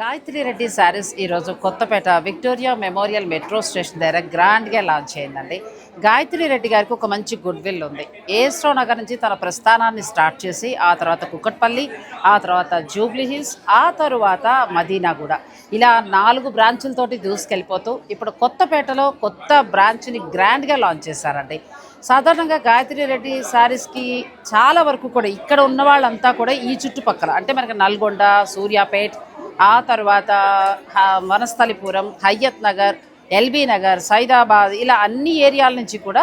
గాయత్రి రెడ్డి శారీస్ ఈరోజు Kothapet Victoria Memorial metro station దగ్గర గ్రాండ్గా లాంచ్ అయిందండి. గాయత్రి రెడ్డి గారికి ఒక మంచి గుడ్ విల్ ఉంది. ఏస్రో నగర్ నుంచి తన ప్రస్థానాన్ని స్టార్ట్ చేసి ఆ తర్వాత కుక్కట్పల్లి ఆ తర్వాత జూబ్లీ హిల్స్ ఆ తరువాత కూడా. ఇలా నాలుగు బ్రాంచులతోటి దూసుకెళ్ళిపోతూ ఇప్పుడు కొత్తపేటలో కొత్త బ్రాంచ్ని గ్రాండ్గా లాంచ్ చేశారండి. సాధారణంగా గాయత్రి రెడ్డి శారీస్కి చాలా వరకు కూడా ఇక్కడ ఉన్న వాళ్ళంతా కూడా ఈ చుట్టుపక్కల అంటే మనకి నల్గొండ సూర్యాపేట్ ఆ తర్వాత వనస్థలిపురం హయ్యత్ నగర్ ఎల్బీ నగర్ సైదాబాద్ ఇలా అన్ని ఏరియాల నుంచి కూడా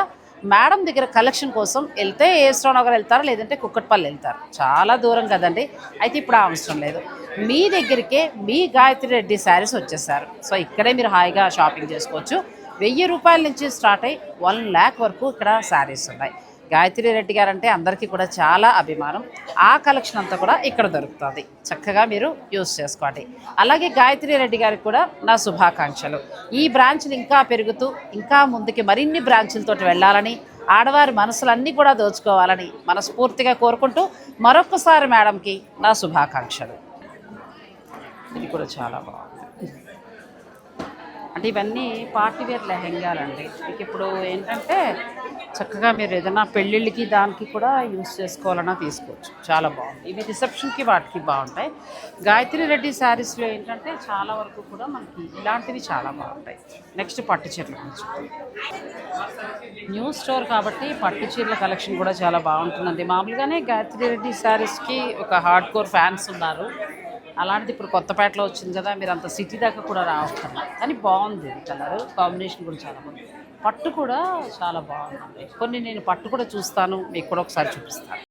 మేడం దగ్గర కలెక్షన్ కోసం వెళ్తే ఏస్ట్రో నగర్ వెళ్తారు లేదంటే కుక్కట్పల్లి వెళ్తారు. చాలా దూరం కదండి. అయితే ఇప్పుడు అవసరం లేదు. మీ దగ్గరికే మీ గాయత్రి రెడ్డి శారీస్ వచ్చేసారు. సో ఇక్కడే మీరు హాయిగా షాపింగ్ చేసుకోవచ్చు. వెయ్యి రూపాయల నుంచి స్టార్ట్ అయ్యి వన్ ల్యాక్ వరకు ఇక్కడ శారీస్ ఉన్నాయి. గాయత్రి రెడ్డి గారు అంటే అందరికీ కూడా చాలా అభిమానం. ఆ కలెక్షన్ అంతా కూడా ఇక్కడ దొరుకుతుంది. చక్కగా మీరు యూస్ చేసుకోండి. అలాగే గాయత్రి రెడ్డి గారికి కూడా నా శుభాకాంక్షలు. ఈ బ్రాంచ్లు ఇంకా పెరుగుతూ ఇంకా ముందుకి మరిన్ని బ్రాంచులతోటి వెళ్ళాలని ఆడవారి మనసులన్నీ కూడా దోచుకోవాలని మనస్ఫూర్తిగా కోరుకుంటూ మరొకసారి మేడంకి నా శుభాకాంక్షలు. ఇది కూడా చాలా బాగుంది. అంటే ఇవన్నీ పార్టీవేర్ లెహెంగాలండి. మీకు ఇప్పుడు ఏంటంటే చక్కగా మీరు ఏదైనా పెళ్ళిళ్ళకి దానికి కూడా యూస్ చేసుకోవాలన్నా తీసుకోవచ్చు. చాలా బాగుంది. ఇవి రిసెప్షన్కి వాటికి బాగుంటాయి. గాయత్రి రెడ్డి శారీస్లో ఏంటంటే చాలా వరకు కూడా మనకి ఇలాంటివి చాలా బాగుంటాయి. నెక్స్ట్ పట్టు చీరల గురించి న్యూ స్టోర్ కాబట్టి పట్టు చీరల కలెక్షన్ కూడా చాలా బాగుంటుందండి. మామూలుగానే గాయత్రి రెడ్డి శారీస్కి ఒక హార్డ్ కోర్ ఫ్యాన్స్ ఉన్నారు. అలాంటిది ఇప్పుడు కొత్తపేటలో వచ్చింది కదా మీరు అంత సిటీ దాకా కూడా రావక్కర్లా. కానీ బాగుంది కలర్. కాంబినేషన్ కూడా చాలా బాగుంది. పట్టు కూడా చాలా బాగుంది. కొన్ని నేను పట్టు కూడా చూస్తాను మీకు కూడా ఒకసారి చూపిస్తాను.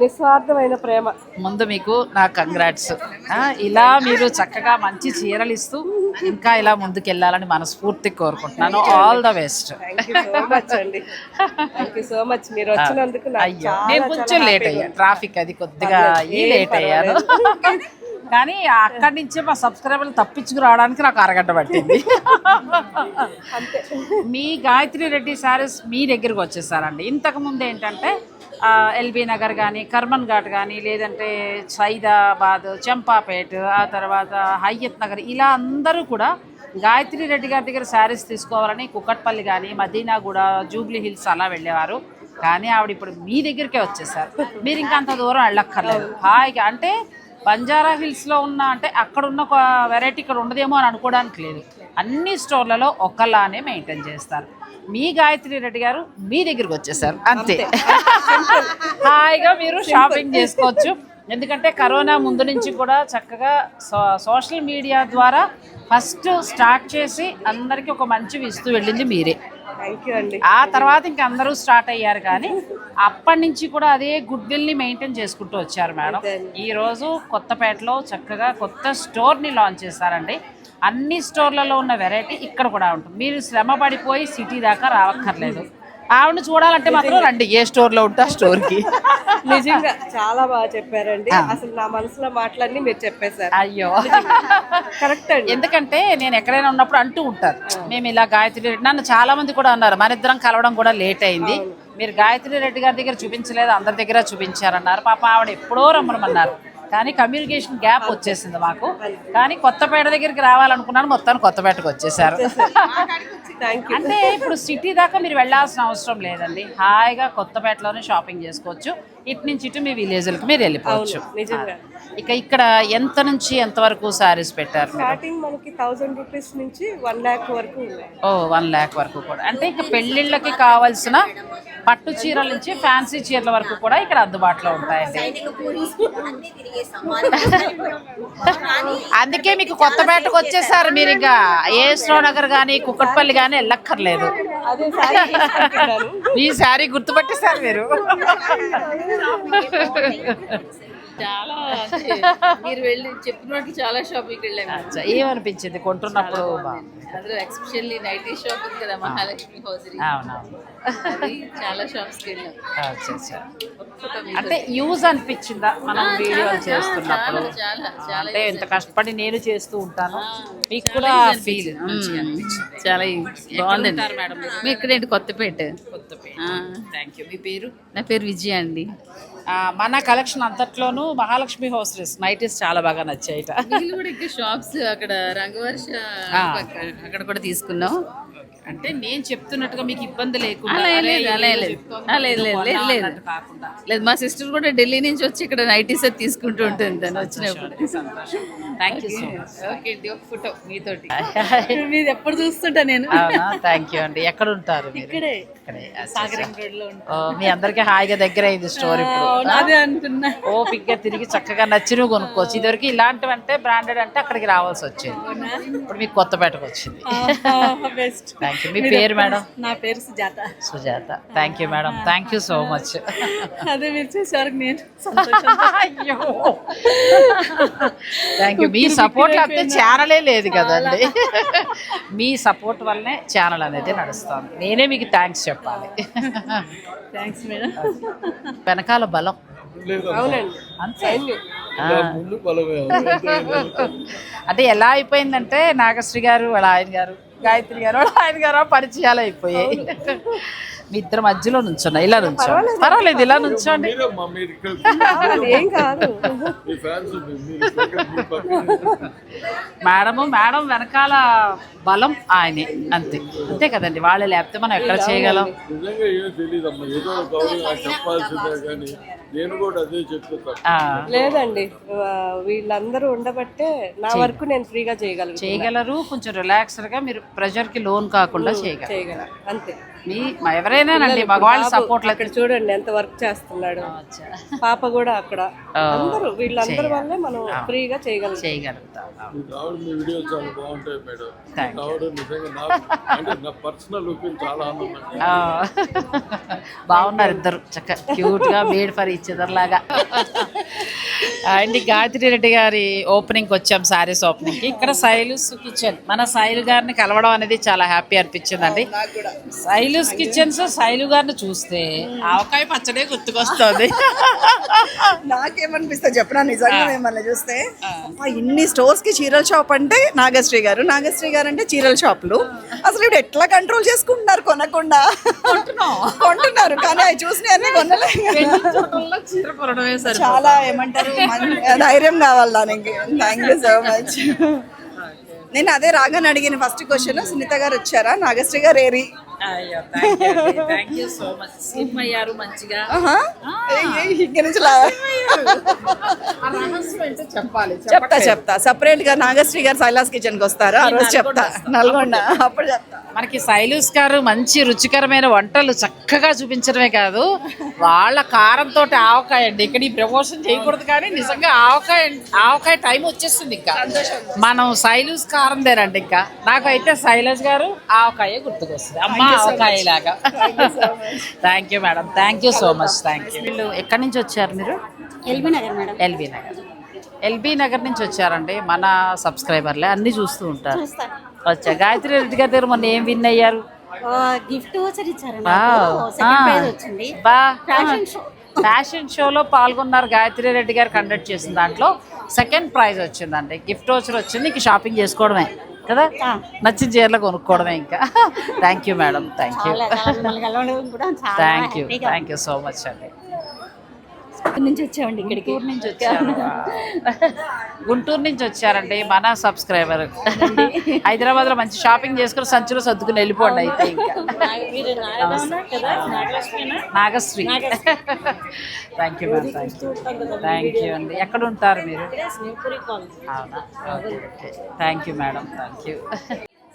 నిస్వార్థమైన ప్రేమ. ముందు మీకు నా కంగ్రాట్స్ ఇలా మీరు చక్కగా మంచి చీరలు ఇస్తూ ఇంకా ఇలా ముందుకు వెళ్ళాలని మనస్ఫూర్తిగా కోరుకుంటున్నాను. All the best so much మీరు వచ్చినందుకు అయ్యో నేను కొంచెం లేట్ అయ్యా. ట్రాఫిక్ అది కొద్దిగా ఈ లేట్ అయ్యాను. కానీ అక్కడి నుంచే మా సబ్స్క్రైబర్లు తప్పించుకు రావడానికి నాకు అరగంట పట్టింది. మీ గాయత్రి రెడ్డి శారీస్ మీ దగ్గరికి వచ్చేసారండి. ఇంతకు ముందు ఏంటంటే ఎల్బీ నగర్ కానీ కర్మన్ ఘాట్ కానీ లేదంటే సైదాబాద్ చంపాపేట్ ఆ తర్వాత హయ్యత్ నగర్ ఇలా అందరూ కూడా గాయత్రి రెడ్డి గారి దగ్గర శారీస్ తీసుకోవాలని కుక్కట్పల్లి కానీ మదీనా కూడా జూబ్లీ హిల్స్ అలా వెళ్ళేవారు. కానీ ఆవిడ ఇప్పుడు మీ దగ్గరికే వచ్చేసారు. మీరు ఇంకా అంత దూరం వెళ్ళక్కర్లేదు. హాయిగా అంటే బంజారా హిల్స్లో ఉన్న అంటే అక్కడ ఉన్న ఒక వెరైటీ ఇక్కడ ఉండదేమో అని అనుకోవడానికి లేదు. అన్ని స్టోర్లలో ఒకలానే మెయింటైన్ చేస్తారు. మీ గాయత్రి రెడ్డి గారు మీ దగ్గరికి వచ్చేసారు. అంతే. హాయిగా మీరు షాపింగ్ చేసుకోవచ్చు. ఎందుకంటే కరోనా ముందు నుంచి కూడా చక్కగా సో సోషల్ మీడియా ద్వారా ఫస్ట్ స్టార్ట్ చేసి అందరికీ ఒక మంచివి ఇస్తూ వెళ్ళింది మీరే. ఆ తర్వాత ఇంక అందరూ స్టార్ట్ అయ్యారు కానీ అప్పటి నుంచి కూడా అదే గుడ్ విల్ని మెయింటైన్ చేసుకుంటూ వచ్చారు మేడం. ఈ రోజు కొత్తపేటలో చక్కగా కొత్త స్టోర్ని లాంచ్ చేశారండి. అన్ని స్టోర్లలో ఉన్న వెరైటీ ఇక్కడ కూడా ఉంటుంది. మీరు శ్రమ పడిపోయి సిటీ దాకా రావక్కర్లేదు. ఆవిడని చూడాలంటే మాత్రం రండి ఏ స్టోర్లో ఉంటే ఆ స్టోర్కి నిజంగా చాలా బాగా చెప్పారండి. అసలు నా మనసులో మాటలన్నీ మీరు చెప్పేశారు. అయ్యో. కరెక్ట్ అండి. ఎందుకంటే నేను ఎక్కడైనా ఉన్నప్పుడు అంటూ ఉంటారు. మేము ఇలా గాయత్రి రెడ్డి నన్ను చాలా మంది కూడా అన్నారు మన ఇద్దరం కలవడం కూడా లేట్ అయింది. మీరు గాయత్రి రెడ్డి గారి దగ్గర చూపించలేదు అందరి దగ్గర చూపించారన్నారు. పాప ఆవిడ ఎప్పుడో రమ్మనమన్నారు. కానీ కమ్యూనికేషన్ గ్యాప్ వచ్చేసింది మాకు. కానీ కొత్తపేట దగ్గరికి రావాలనుకున్నాను మొత్తాన్ని కొత్తపేటకు వచ్చేసారు. అంటే ఇప్పుడు సిటీ దాకా మీరు వెళ్ళాల్సిన అవసరం లేదండి. హాయిగా కొత్తపేటలోనే షాపింగ్ చేసుకోవచ్చు. ఇటు నుంచి ఇటు మీ విలేజ్లకి మీరు వెళ్ళిపోవచ్చు. నిజంగా. ఇక ఇక్కడ ఎంత నుంచి ఎంత వరకు శారీస్ పెట్టారు? స్టార్టింగ్ మనకి థౌసండ్ రూపీస్ నుంచి వన్ ల్యాక్ వరకు ఓ వన్ ల్యాక్ వరకు కూడా. అంటే ఇక పెళ్ళిళ్ళకి కావాల్సిన పట్టు చీరల నుంచి ఫ్యాన్సీ చీరల వరకు కూడా ఇక్కడ అందుబాటులో ఉంటాయండి. అందుకే మీకు కొత్తపేటకు వచ్చేసారు మీరు ఇంకా. ఏస్రో నగర్ కానీ కుక్కట్పల్లి కానీ వెళ్ళక్కర్లేదు. మీ శారీ గుర్తుపట్టేశారు మీరు. చాలా మీరు వెళ్ళి చెప్పినట్టు చాలా షాపింగ్కి వెళ్ళాము ఏమనిపించింది? కొంటున్నప్పుడు. అందులో ఎక్స్పెషల్లీ నైటీ షాప్ ఉంది కదా మహాలక్ష్మి హౌజరీ. చాలా షాప్స్కి వెళ్ళాం. అంటే యూజ్ అనిపించిందా? మనం వీడియోలు చేస్తున్నప్పుడు? అంటే ఇంత కష్టపడి నేను చేస్తూ ఉంటాను. మీకు కూడా ఫీల్. చాలా బాగుందండి. మీ ఇక్కడేంటి కొత్తపేట? థ్యాంక్ యూ మీ పేరు? నా పేరు విజయ అండి. మన కలెక్షన్ అంతట్లోనూ మహాలక్ష్మి హోస్టెస్ నైటీస్ చాలా బాగా ఇంకా షాప్స్ అక్కడ రంగవర్ష అక్కడ కూడా తీసుకున్నాం. అంటే నేను చెప్తున్నట్టుగా మీకు ఇబ్బంది లేకుండా అలా ఏం అరే, లేదు, అలా ఏం ఏదో లేదు. చెప్తోంది, అలా ఏం లేదు, లేదు, లేదు. అన్నట్టు కాకుండా. లేదు మా సిస్టర్ కూడా ఢిల్లీ నుంచి వచ్చి ఇక్కడ నైటీస్ అది తీసుకుంటూ ఉంటుంది తను వచ్చినప్పుడు. సంతోషం. Thank you so much okay అండి ఒక ఫోటో మీతోటి. మీది ఎప్పుడు చూస్తుంటా నేను? థ్యాంక్ యూ అండి. ఎక్కడ ఉంటారు మీరు? ఇక్కడే. ఇక్కడే. అచ్చా, సాగరం రోడ్లో ఓ, మీ అందరికీ హాయిగా దగ్గర అయింది స్టోర్ ఇప్పుడు. అదే తిరిగి చక్కగా నచ్చినవి కొనుక్కోవచ్చు. ఇదివరకు ఇలాంటివి అంటే బ్రాండెడ్ అంటే అక్కడికి రావాల్సి వచ్చేది. ఇప్పుడు మీకు కొత్తపేటకు వచ్చింది. బెస్ట్ థ్యాంక్ యూ మీ పేరు మేడం? నా పేరు Sujatha. Sujatha. Thank you madam thank you so much అదే మీరు చూసేవారికి నేను సంతోషం అయ్యో. థ్యాంక్ యూ మీ సపోర్ట్ లేకపోతే ఛానలే లేదు కదండి. మీ సపోర్ట్ వల్లనే ఛానల్ అనేది నడుస్తుంది. నేనే మీకు థ్యాంక్స్ చెప్పాలి. థ్యాంక్స్ మేడం వెనకాల బలం. అవునండి. అంతే. ఆ. ముందు బలమే. అంటే ఎలా అయిపోయిందంటే నాగశ్రీ గారు వాళ్ళ ఆయన గారు గాయత్రి గారు ఆయన గారు పరిచయాలు అయిపోయాయి. మీ ఇద్దరు మధ్యలో నుంచున్నా ఇలా నుంచోండి. పర్వాలేదు. ఇలా నుంచోండి. మీరే మా మీరు ఇక్కడ అది ఏం కాదు. మేడము మేడం వెనకాల బలం ఆయనే అంతే. అంతే కదండి వాళ్ళే లేకపోతే మనం ఎక్కడ చేయగలం? నిజంగా ఏం తెలియదు అమ్మా ఏదో గౌరవం చెప్పాల్సిందే కానీ నేను కూడా అదే చెప్తాను ఆ, లేదండి వీళ్ళందరూ ఉండబట్టే నా వరకు నేను ఫ్రీగా చేయగలను చేయగలరు కొంచెం రిలాక్స్డ్గా మీరు ప్రెషర్కి లోన్ కాకుండా చేయగలరు. అంతే. మీ ఎవరైనానండి మగవాళ్ళ సపోర్ట్ అక్కడ చూడండి ఎంత వర్క్ చేస్తున్నాడు. పాప కూడా అక్కడ. అందరూ వీళ్ళందరి వల్లే మనం ఫ్రీగా చేయగలం చేయగలుగుతాం. బాగున్నారు ఇద్దరు. చక్క క్యూట్గా మేడ్ ఫర్ ఇచ్ అదర్ లాగా. అండి గాయత్రి రెడ్డి గారి ఓపెనింగ్కి వచ్చాం సారీస్ ఓపెనింగ్కి. ఇక్కడ సైలుస్ కిచెన్ మన శైలు గారిని కలవడం అనేది చాలా హ్యాపీ అనిపించిందండి. శైలుస్ కిచెన్స్ శైలు గారిని చూస్తే ఆవకాయ పచ్చడే గుర్తుకొస్తుంది. నాకేమనిపిస్తుంది చెప్పనా? నిజంగా మిమ్మల్ని చూస్తే ఇన్ని స్టోర్స్కి చీరల షాప్ అంటే నాగశ్రీ గారు నాగశ్రీ గారు అంటే చీరల షాపులు అసలు ఇప్పుడు ఎట్లా కంట్రోల్ చేసుకుంటున్నారు కొనకుండా? కొంటున్నారు కానీ అవి చూసి అన్ని కొనలేదు చీర కొనడమే సరే చాలా ఏమంటారు? ధైర్యం కావాలి దానికి. థ్యాంక్ యూ సో మచ్ నేను అదే రాగానే అడిగిన ఫస్ట్ క్వశ్చన్ సునీత గారు వచ్చారా? నాగశ్రీ గారు ఏరి మంచిగా. ఇక్కడి నుంచి చెప్తా చెప్తా. సపరేట్గా నాగశ్రీ గారు సైలాస్ కిచెన్కి వస్తారు? ఆ రోజు చెప్తా. నల్గొండ. అప్పుడు చెప్తా. మనకి శైలూస్ గారు మంచి రుచికరమైన వంటలు చక్కగా చూపించడమే కాదు వాళ్ళ కారంతో ఆవకాయ అండి. ఇక్కడ ఈ ప్రమోషన్ చేయకూడదు కానీ నిజంగా ఆవకాయ ఆవకాయ టైం వచ్చేస్తుంది ఇంకా. మనం శైలూస్ కారం తేనండి ఇంకా. నాకైతే శైలజ్ గారు ఆవకాయ గుర్తుకొస్తుంది. అమ్మా thank you madam thank you so much thank you వీళ్ళు ఎక్కడి నుంచి వచ్చారు మీరు? L B Nagar madam. L B Nagar. L B Nagar నుంచి వచ్చారండి మన సబ్స్క్రైబర్లే. అన్ని చూస్తూ ఉంటారు. వచ్చా. గాయత్రి రెడ్డి గారి దగ్గర మొన్న ఏం విన్ అయ్యారు? గిఫ్ట్ వచ్చర్ ఇచ్చారు వావ్. సెకండ్ ఆ. ప్రైజ్ వచ్చింది. బా. ఫ్యాషన్ షో ఫ్యాషన్ షోలో పాల్గొన్నారు గాయత్రి రెడ్డి గారు కండక్ట్ చేసిన దాంట్లో. సెకండ్ ప్రైజ్ వచ్చిందండి. గిఫ్ట్ వచ్చి వచ్చింది. ఇంక షాపింగ్ చేసుకోవడమే. కదా? నచ్చిన చీరలు కొనుక్కోవడమే ఇంకా. Thank you madam thank you thank you thank you so much అండి. నుంచి వచ్చామండి ఇక్కడికి. గుంటూరు నుంచి వచ్చారు గుంటూరు నుంచి వచ్చారండి మన సబ్స్క్రైబర్. హైదరాబాద్లో మంచి షాపింగ్ చేసుకుని సంచులు సర్దుకుని వెళ్ళిపోండి అయితే Nagasri. Thank you ma'am thank you అండి. ఎక్కడ ఉంటారు మీరు? అవునా? Thank you madam thank you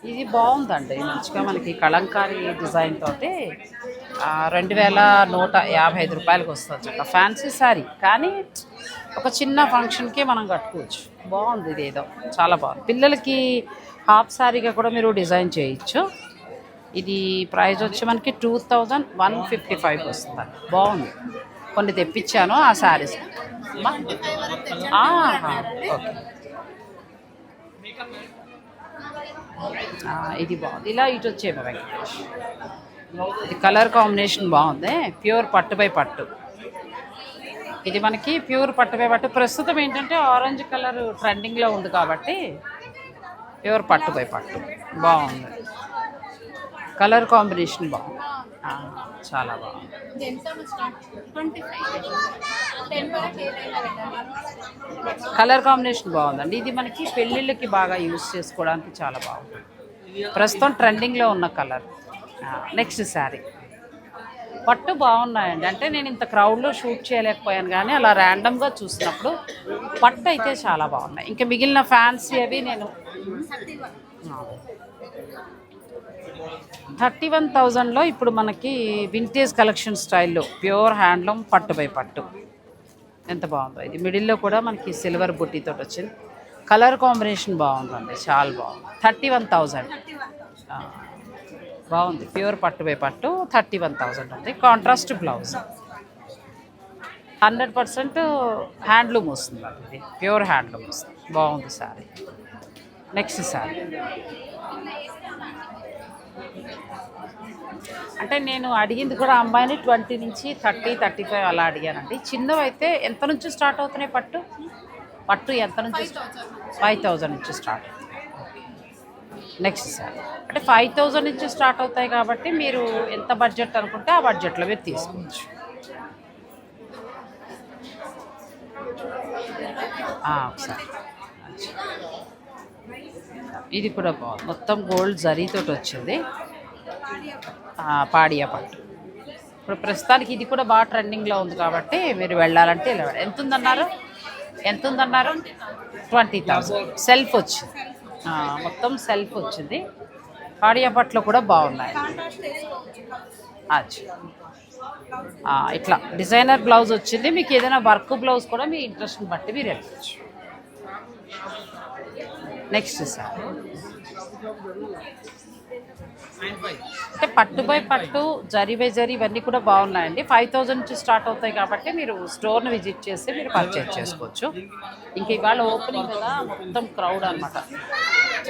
ఇది బాగుందండి. మంచిగా మనకి కలంకారీ డిజైన్ తోటి రెండు వేల నూట యాభై ఐదు రూపాయలకి వస్తుంది ఒక ఫ్యాన్సీ శారీ కానీ ఒక చిన్న ఫంక్షన్కి మనం కట్టుకోవచ్చు. బాగుంది ఇది ఏదో. చాలా బాగుంది. పిల్లలకి హాఫ్ శారీగా కూడా మీరు డిజైన్ చేయొచ్చు. ఇది ప్రైస్ వచ్చి మనకి two thousand one fifty five వస్తుంది. బాగుంది. కొన్ని తెప్పించాను ఆ శారీస్ ఓకే. ఇది బాగుంది. ఇలా ఇటు వచ్చేమో వెంకటేష్. ఇది కలర్ కాంబినేషన్ బాగుంది. ప్యూర్ పట్టు బై పట్టు. ఇది మనకి ప్యూర్ పట్టు బై పట్టు. ప్రస్తుతం ఏంటంటే ఆరెంజ్ కలర్ ట్రెండింగ్లో ఉంది కాబట్టి ప్యూర్ పట్టు బై పట్టు. బాగుంది. కలర్ కాంబినేషన్ బాగుంది. చాలా బాగుంది. కలర్ కాంబినేషన్ బాగుందండి. ఇది మనకి పెళ్ళిళ్ళకి బాగా యూస్ చేసుకోవడానికి చాలా బాగుంటుంది ప్రస్తుతం ట్రెండింగ్లో ఉన్న కలర్ నెక్స్ట్ శారీ పట్టు బాగున్నాయండి. అంటే నేను ఇంత క్రౌడ్లో షూట్ చేయలేకపోయాను కానీ అలా ర్యాండమ్గా చూసినప్పుడు పట్టు అయితే చాలా బాగున్నాయి. ఇంకా మిగిలిన ఫ్యాన్సీ అవి నేను థర్టీ వన్ థౌజండ్లో ఇప్పుడు మనకి వింటేజ్ కలెక్షన్ స్టైల్లో ప్యూర్ హ్యాండ్లూమ్ పట్టు బై పట్టు. ఎంత బాగుందో. ఇది మిడిల్లో కూడా మనకి సిల్వర్ బుట్టితో వచ్చింది. కలర్ కాంబినేషన్ బాగుందండి చాలా బాగుంది. Thirty one thousand. బాగుంది. ప్యూర్ పట్టు బై పట్టు థర్టీ వన్ థౌజండ్ ఉంది. Contrast blouse hundred percent handloom వస్తుంది ఇది. ప్యూర్ హ్యాండ్లూమ్ వస్తుంది. బాగుంది సారీ. Next sorry. అంటే నేను అడిగింది కూడా అమ్మాయిని ట్వంటీ నుంచి థర్టీ థర్టీ ఫైవ్ అలా అడిగానండి. చిన్నవి అయితే ఎంత నుంచి స్టార్ట్ అవుతున్నాయి పట్టు? పట్టు ఎంత నుంచి ఫైవ్ థౌజండ్ నుంచి స్టార్ట్. Next sir. అంటే ఫైవ్ థౌజండ్ నుంచి స్టార్ట్ అవుతాయి కాబట్టి మీరు ఎంత బడ్జెట్ అనుకుంటే ఆ బడ్జెట్లో మీరు తీసుకోవచ్చు. ఒకసారి. ఇది కూడా బాగుంది మొత్తం గోల్డ్ జరీతోటి వచ్చింది. పాడియా పట్టు ఇప్పుడు ప్రస్తుతానికి ఇది కూడా బాగా ట్రెండింగ్లో ఉంది కాబట్టి మీరు వెళ్ళాలంటే ఇలా వెళ్ళాలి. ఎంత ఉందన్నారు ఎంత ఉందన్నారు ట్వంటీ థౌసండ్. సెల్ఫ్ వచ్చింది. మొత్తం సెల్ఫ్ వచ్చింది. పాడియా పట్లు కూడా బాగున్నాయి. అచ్చా. ఇట్లా డిజైనర్ బ్లౌజ్ వచ్చింది. మీకు ఏదైనా వర్క్ బ్లౌజ్ కూడా మీ ఇంట్రెస్ట్ని బట్టి మీరు వెళ్ళచ్చు. నెక్స్ట్ సార్ అంటే పట్టు బై పట్టు జరీ బై జరి ఇవన్నీ కూడా బాగున్నాయండి. ఫైవ్ థౌజండ్ నుంచి స్టార్ట్ అవుతాయి కాబట్టి మీరు స్టోర్ని విజిట్ చేసి మీరు పర్చేజ్ చేసుకోవచ్చు. ఇంక ఇవాళ ఓపెనింగ్ కదా మొత్తం క్రౌడ్ అనమాట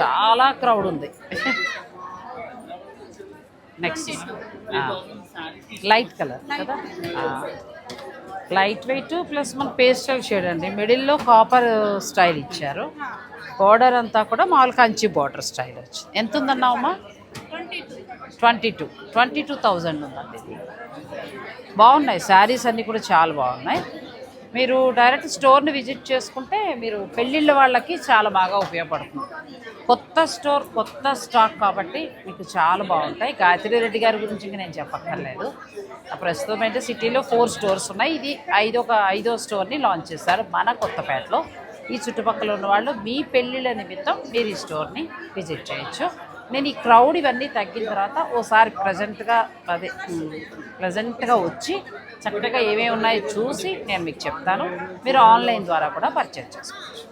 చాలా క్రౌడ్ ఉంది. నెక్స్ట్ లైట్ కలర్ కదా. లైట్ వెయిట్ ప్లస్ మన పేస్టల్ షేడ్ అండి. మిడిల్లో కాపర్ స్టైల్ ఇచ్చారు. బోర్డర్ అంతా కూడా మామూలు కంచి బార్డర్ స్టైల్ వచ్చింది ఎంత ఉందన్నావమ్మా? Twenty two. Twenty two thousand ఉందండి. ఇది బాగున్నాయి. శారీస్ అన్నీ కూడా చాలా బాగున్నాయి. మీరు డైరెక్ట్ స్టోర్ని విజిట్ చేసుకుంటే మీరు పెళ్ళిళ్ళ వాళ్ళకి చాలా బాగా ఉపయోగపడుతుంది. కొత్త స్టోర్ కొత్త స్టాక్ కాబట్టి మీకు చాలా బాగుంటాయి. గాయత్రి రెడ్డి గారి గురించి ఇంకా నేను చెప్పక్కర్లేదు. ప్రస్తుతం అయితే సిటీలో ఫోర్ స్టోర్స్ ఉన్నాయి. ఇది ఐదో ఒక ఐదో స్టోర్ని లాంచ్ చేశారు మన కొత్తపేటలో. ఈ చుట్టుపక్కల ఉన్న వాళ్ళు మీ పెళ్ళిళ్ళ నిమిత్తం మీరు ఈ స్టోర్ని విజిట్ చేయొచ్చు. నేను ఈ క్రౌడ్ ఇవన్నీ తగ్గిన తర్వాత ఓసారి ప్రజెంట్గా అదే ప్రజెంట్గా వచ్చి చక్కగా ఏమేమి ఉన్నాయో చూసి నేను మీకు చెప్తాను. మీరు ఆన్లైన్ ద్వారా కూడా పర్చేజ్ చేసుకోవచ్చు.